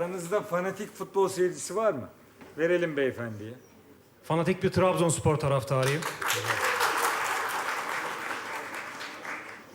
Aranızda fanatik futbol seyircisi var mı? Verelim beyefendiye. Fanatik bir Trabzonspor taraftarıyım.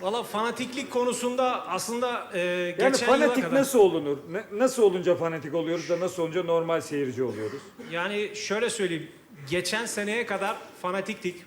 Valla fanatiklik konusunda aslında e, Yani geçen yıla fanatik kadar... nasıl olunur? Ne- nasıl olunca fanatik oluyoruz da nasıl olunca normal seyirci oluyoruz? Yani şöyle söyleyeyim. Geçen seneye kadar fanatiktik.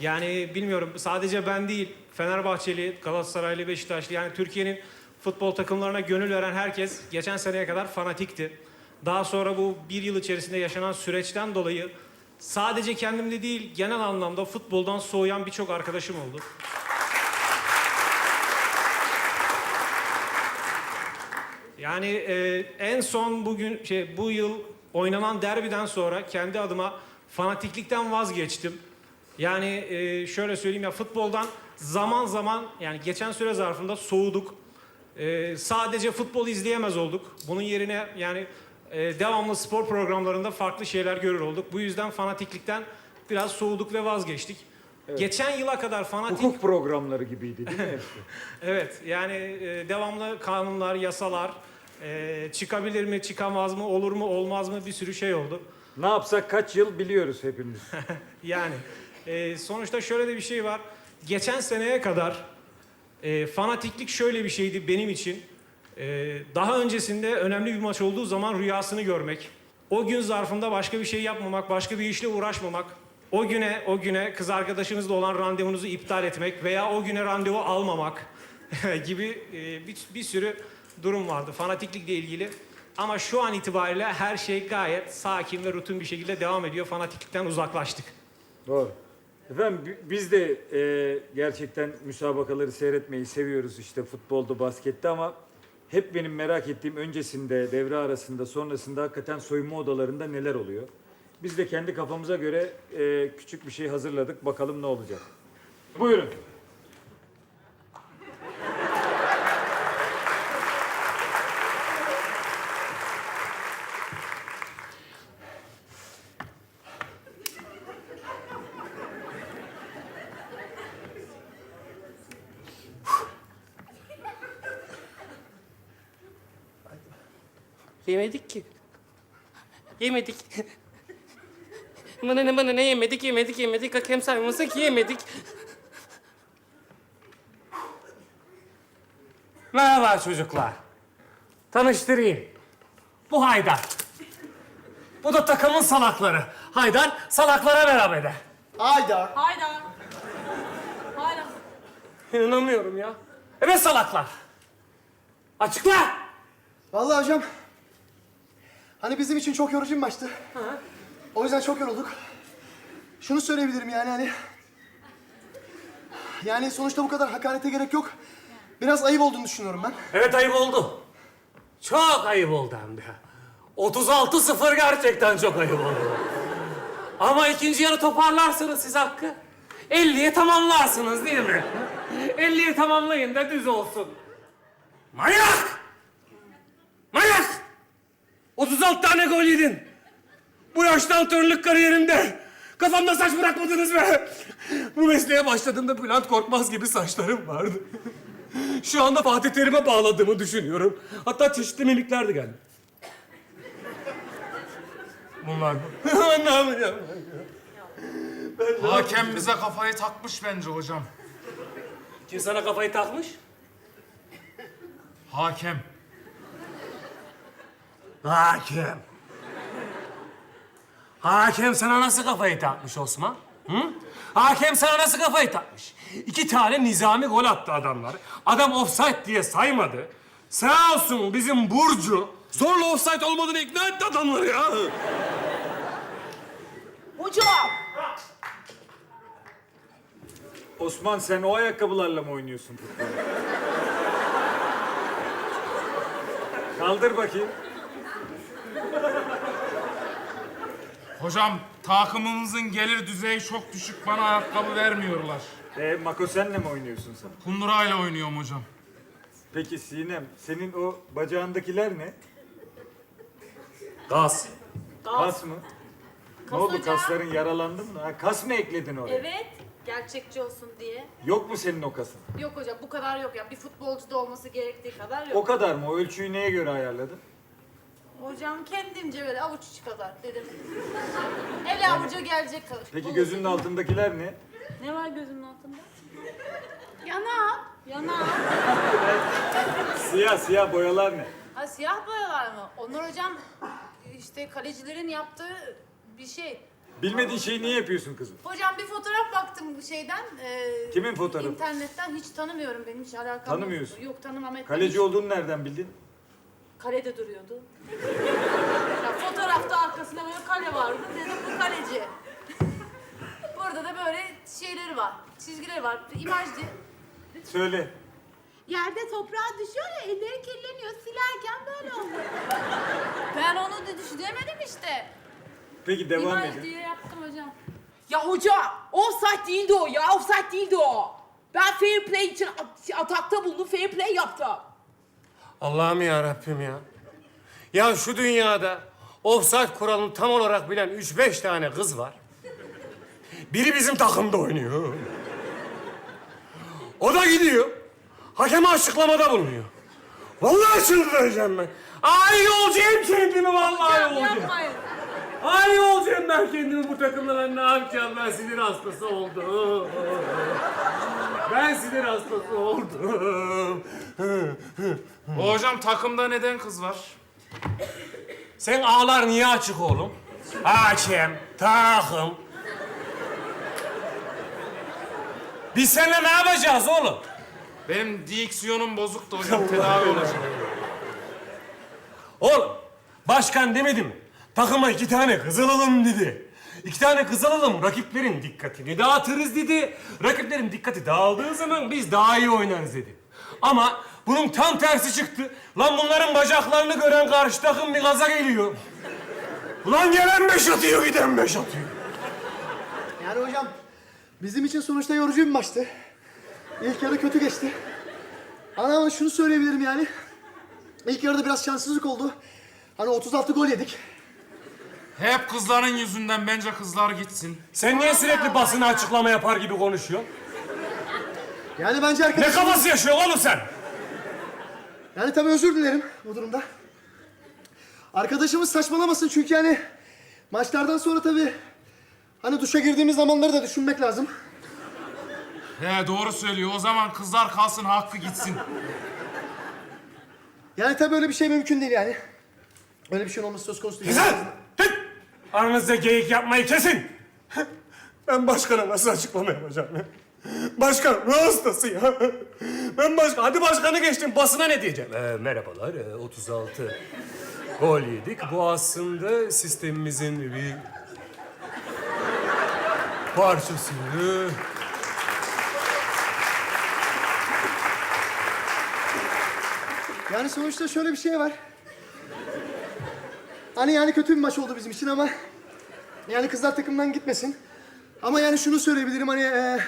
Yani bilmiyorum sadece ben değil. Fenerbahçeli, Galatasaraylı, Beşiktaşlı yani Türkiye'nin futbol takımlarına gönül veren herkes geçen seneye kadar fanatikti. Daha sonra bu bir yıl içerisinde yaşanan süreçten dolayı sadece kendimde değil genel anlamda futboldan soğuyan birçok arkadaşım oldu. Yani e, en son bugün şey bu yıl oynanan derbiden sonra kendi adıma fanatiklikten vazgeçtim. Yani e, şöyle söyleyeyim ya futboldan zaman zaman yani geçen süre zarfında soğuduk. E, sadece futbol izleyemez olduk. Bunun yerine yani e, devamlı spor programlarında farklı şeyler görür olduk. Bu yüzden fanatiklikten biraz soğuduk ve vazgeçtik. Geçen yıla kadar fanatik Hukuk programları gibiydi değil mi? Evet yani e, devamlı kanunlar, yasalar e, çıkabilir mi, çıkamaz mı, olur mu, olmaz mı bir sürü şey oldu. ne yapsak kaç yıl biliyoruz hepimiz. Yani e, sonuçta şöyle de bir şey var. Geçen seneye kadar e, fanatiklik şöyle bir şeydi benim için. E, daha öncesinde önemli bir maç olduğu zaman rüyasını görmek. O gün zarfında başka bir şey yapmamak, başka bir işle uğraşmamak. O güne, o güne kız arkadaşınızla olan randevunuzu iptal etmek veya o güne randevu almamak gibi e, bir, bir sürü durum vardı fanatiklikle ilgili. Ama şu an itibariyle her şey gayet sakin ve rutin bir şekilde devam ediyor. Fanatiklikten uzaklaştık. Doğru. Efendim bi- biz de e, gerçekten müsabakaları seyretmeyi seviyoruz işte futbolda, baskette ama hep benim merak ettiğim öncesinde, devre arasında, sonrasında hakikaten soyunma odalarında neler oluyor? Biz de kendi kafamıza göre e, küçük bir şey hazırladık. Bakalım ne olacak. Buyurun. Yemedik ki. Yemedik. Bana ne bana ne yemedik yemedik yemedik. Hakem saymasın ki yemedik. Merhaba çocuklar. Tanıştırayım. Bu Haydar. Bu da takımın salakları. Haydar salaklara merhaba eder. Hayda. Hayda. Hayda. İnanamıyorum ya. Evet salaklar. Açıkla. Vallahi hocam. Hani bizim için çok yorucu bir maçtı. O yüzden çok yorulduk. Şunu söyleyebilirim yani hani. Yani sonuçta bu kadar hakarete gerek yok. Biraz ayıp olduğunu düşünüyorum ben. Evet ayıp oldu. Çok ayıp oldu hem de. 36-0 gerçekten çok ayıp oldu. Ama ikinci yarı toparlarsınız siz Hakkı. 50'ye tamamlarsınız değil mi? 50'ye tamamlayın da düz olsun. Manyak! Manyak! 36 tane gol yedin. Bu yaşta antrenörlük kariyerimde kafamda saç bırakmadınız be. Bu mesleğe başladığımda Bülent Korkmaz gibi saçlarım vardı. Şu anda Fatih Terim'e bağladığımı düşünüyorum. Hatta çeşitli mimikler de geldi. Bunlar mı? ne yapacağım? Hakem bize kafayı takmış bence hocam. Kim sana kafayı takmış? Hakem. Hakem. Hakem sana nasıl kafayı takmış Osman? Hı? Hakem sana nasıl kafayı takmış? İki tane nizami gol attı adamlar. Adam offside diye saymadı. Sağ olsun bizim Burcu zorla offside olmadığını ikna etti adamları ya. Hocam. Osman sen o ayakkabılarla mı oynuyorsun futbolu? Kaldır bakayım. Hocam takımımızın gelir düzeyi çok düşük. Bana ayakkabı vermiyorlar. E, Mako senle mi oynuyorsun sen? Kundurayla oynuyorum hocam. Peki Sinem, senin o bacağındakiler ne? Gaz. Kas mı? Ne oldu hocam. kasların yaralandı mı? Ha, kas mı ekledin oraya? Evet. Gerçekçi olsun diye. Yok mu senin o kasın? Yok hocam bu kadar yok ya. Bir futbolcuda olması gerektiği kadar yok. O kadar mı? O ölçüyü neye göre ayarladın? Hocam kendimce böyle avuç içi kadar dedim. Ele avuca gelecek kadar. Peki gözünün altındakiler ne? Ne var gözümün altında? Yanağım. Yanağım. Siyah siyah boyalar ne? Ha siyah boyalar mı? Onlar hocam işte kalecilerin yaptığı bir şey. Bilmediğin şeyi niye yapıyorsun kızım? Hocam bir fotoğraf baktım şeyden. e, Kimin fotoğrafı? İnternetten hiç tanımıyorum benim hiç alakam Tanımıyorsun. yok. Yok tanımam etmem. Kaleci olduğunu nereden bildin? Kalede duruyordu. ya fotoğrafta arkasında böyle kale vardı. Dedim bu kaleci. Burada da böyle şeyleri var. Çizgileri var. İmajdı. Söyle. Yerde toprağa düşüyor ya elleri kirleniyor. Silerken böyle oluyor. ben onu da düşünemedim işte. Peki devam İmaj edin. diye yaptım hocam. Ya hoca, offside değildi o ya, offside değildi o. Ben fair play için at- atakta bulundum, fair play yaptım. Allah'ım ya Rabbim ya. Ya şu dünyada offside kuralını tam olarak bilen üç beş tane kız var. Biri bizim takımda oynuyor. O da gidiyor. Hakeme açıklamada bulunuyor. Vallahi çıldıracağım ben. Ay olacağım kendimi vallahi Hocam olacağım. yapmayın. Ay olacağım ben kendimi bu takımda ben ne yapacağım ben sinir hastası oldum. Ben sinir hastası oldum. Hocam takımda neden kız var? Sen ağlar niye açık oğlum? Hakem, takım. Biz seninle ne yapacağız oğlum? Benim diksiyonum bozuktu hocam tedavi olacak. Oğlum, başkan demedi mi? Takıma iki tane kız alalım dedi. İki tane kız alalım, rakiplerin dikkatini dağıtırız dedi. Rakiplerin dikkati dağıldığı zaman biz daha iyi oynarız dedi. Ama bunun tam tersi çıktı. Lan bunların bacaklarını gören karşı takım bir gaza geliyor. Ulan gelen beş atıyor, giden beş atıyor. Yani hocam bizim için sonuçta yorucu bir maçtı. İlk yarı kötü geçti. Ama şunu söyleyebilirim yani. İlk yarıda biraz şanssızlık oldu. Hani 36 gol yedik. Hep kızların yüzünden bence kızlar gitsin. Sen niye sürekli basına açıklama yapar gibi konuşuyorsun? Yani bence Ne arkadaşım... kafası yaşıyorsun oğlum sen? Yani tabii özür dilerim bu durumda. Arkadaşımız saçmalamasın çünkü yani maçlardan sonra tabii hani duşa girdiğimiz zamanları da düşünmek lazım. He doğru söylüyor. O zaman kızlar kalsın hakkı gitsin. Yani tabii öyle bir şey mümkün değil yani. Öyle bir şey olması söz konusu değil. Güzel. Tık. Aranızda geyik yapmayı kesin. Ben başkana nasıl açıklama yapacağım ya? Başkan ne hastası ya? Ben başkan, hadi başkanı geçtim basına ne diyeceğim? Ee, merhabalar, ee, 36 gol yedik. Bu aslında sistemimizin bir parçası. Yani sonuçta şöyle bir şey var. Hani yani kötü bir maç oldu bizim için ama yani kızlar takımdan gitmesin. Ama yani şunu söyleyebilirim hani eee,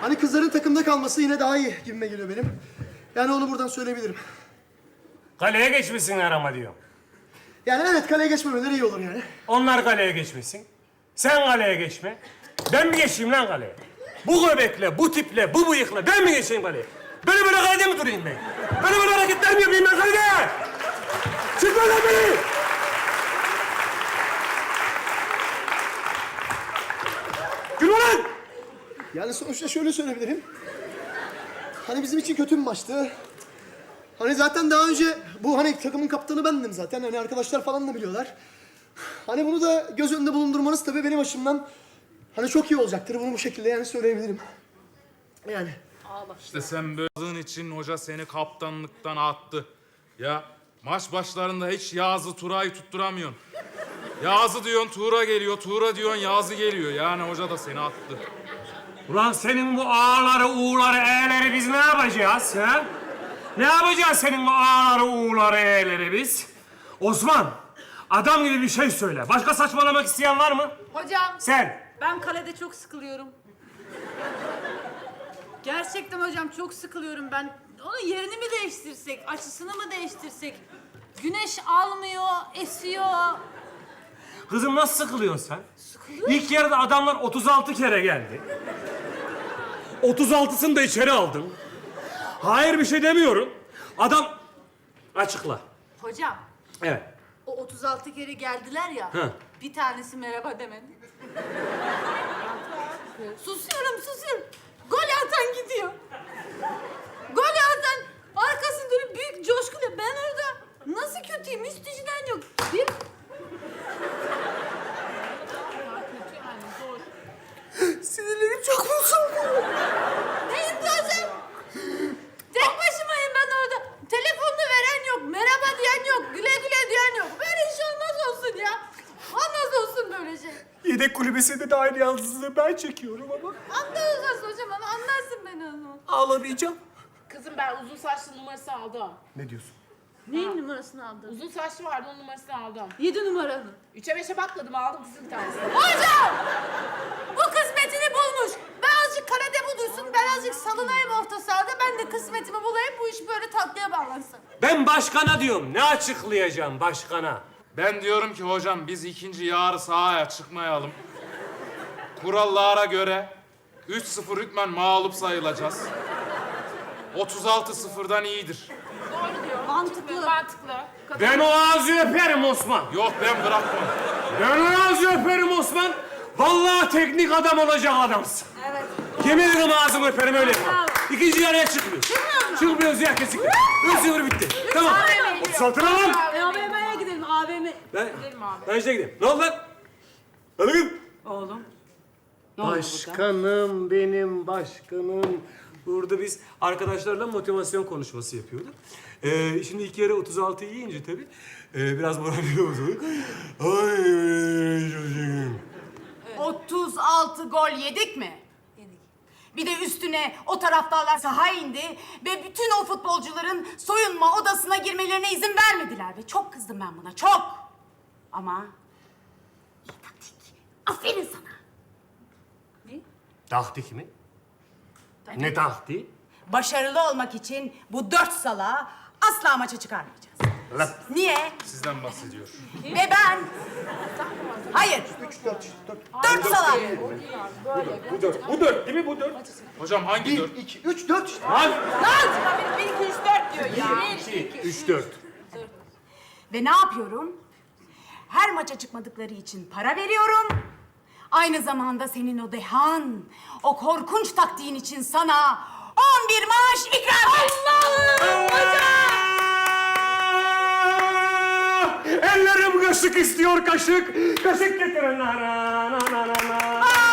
hani kızların takımda kalması yine daha iyi gibime geliyor benim. Yani onu buradan söyleyebilirim. Kaleye geçmesinler ama diyor. Yani evet kaleye geçmemeleri iyi olur yani. Onlar kaleye geçmesin. Sen kaleye geçme. Ben mi geçeyim lan kaleye? Bu göbekle, bu tiple, bu bıyıkla ben mi geçeyim kaleye? Böyle böyle kalede mi durayım ben? Böyle böyle hareketler mi yapayım ben kalede? Çıkma lan beni! Gülme lan! Yani sonuçta şöyle söyleyebilirim. Hani bizim için kötü bir maçtı. Hani zaten daha önce bu hani takımın kaptanı bendim zaten. Hani arkadaşlar falan da biliyorlar. Hani bunu da göz önünde bulundurmanız tabii benim açımdan hani çok iyi olacaktır. Bunu bu şekilde yani söyleyebilirim. Yani. İşte sen böyle'in için hoca seni kaptanlıktan attı. Ya maç başlarında hiç Yazı Tura'yı tutturamıyorsun. Yazı diyorsun Tuğra geliyor, Tuğra diyorsun Yazı geliyor. Yani hoca da seni attı. Ulan senin bu A'ları, U'ları, E'leri biz ne yapacağız ha? Ne yapacağız senin bu A'ları, U'ları, E'leri biz? Osman, adam gibi bir şey söyle. Başka saçmalamak isteyen var mı? Hocam Sen. ben kalede çok sıkılıyorum. Gerçekten hocam çok sıkılıyorum ben. Onun yerini mi değiştirsek, açısını mı değiştirsek? Güneş almıyor, esiyor. Kızım nasıl sıkılıyorsun sen? İlk yarıda adamlar 36 kere geldi. 36'sını da içeri aldım. Hayır bir şey demiyorum. Adam Açıkla. Hocam Evet. o 36 kere geldiler ya. Hı. Bir tanesi merhaba demedi. susuyorum susuyorum. Gol atan gidiyor. Gol atan arkasında dönüp büyük coşkuyla ben orada nasıl kötüyüm düşünen yok. Bir Sinirlerim çok bozuldu. Neydi hocam? Tek başımayım ben orada. Telefonunu veren yok, merhaba diyen yok, güle güle diyen yok. Böyle iş olmaz olsun ya. Olmaz olsun böyle şey. Yedek aynı yalnızlığı ben çekiyorum ama. Anlarız hocam ama anlarsın beni onu. Ağlamayacağım. Kızım ben uzun saçlı numarası aldım. Ne diyorsun? Neyin numarasını aldın? Uzun saçlı vardı onun numarasını aldım. Yedi numaranı. Üçe beşe bakmadım aldım kızın bir tanesini. Hocam! Bu kısmetini bulmuş. Ben azıcık karate budursun, ben azıcık salınayım orta sahada. Ben de kısmetimi bulayım, bu iş böyle tatlıya bağlansın. Ben başkana diyorum. Ne açıklayacağım başkana? Ben diyorum ki hocam biz ikinci yarı sahaya çıkmayalım. Kurallara göre 3-0 hükmen mağlup sayılacağız. 36-0'dan iyidir. Doğru diyor. Mantıklı. Mantıklı. Ben o ağzı öperim Osman. Yok ben bırakmam. Ben o ağzı öperim Osman. Vallahi teknik adam olacak adamsın. Evet. Yemin ederim ağzımı öperim öyle yapma. İkinci yarıya çıkmıyor. Çıkmıyoruz ya kesinlikle. 3-0 bitti. Tamam. 36 lan. AVM'ye gidelim, AVM. Ben, ben işte gideyim. Ne oldu lan? Hadi gidin. Oğlum. Başkanım benim başkanım. Burada biz arkadaşlarla motivasyon konuşması yapıyorduk. Ee, şimdi iki yere 36 yiyince tabii ee, biraz moralleri bozuldu. Ay, çocuğum. 36 gol yedik mi? Yedik. Bir de üstüne o taraftarlar sahaya indi ve bütün o futbolcuların soyunma odasına girmelerine izin vermediler ve çok kızdım ben buna, çok. Ama iyi taktik. Aferin sana. Taktik mi? Ne taktiği? Başarılı olmak için bu dört salağı asla maça çıkarmayacağız. Lan. Niye? Sizden bahsediyor. Ve ben... Hayır. Dört salak. Bu dört. Bu dört değil mi bu dört? Hocam hangi dört? 1, 2, 3, 4 işte. Lan! Bir, iki, üç, dört diyor ya. İki, üç, dört. Ve ne yapıyorum? Her maça çıkmadıkları için para veriyorum. Aynı zamanda senin o dehan, o korkunç taktiğin için sana 11 maaş ikram Allah'ım Ellerim kaşık istiyor kaşık. Kaşık getirin. Na, na, na, na, na, na.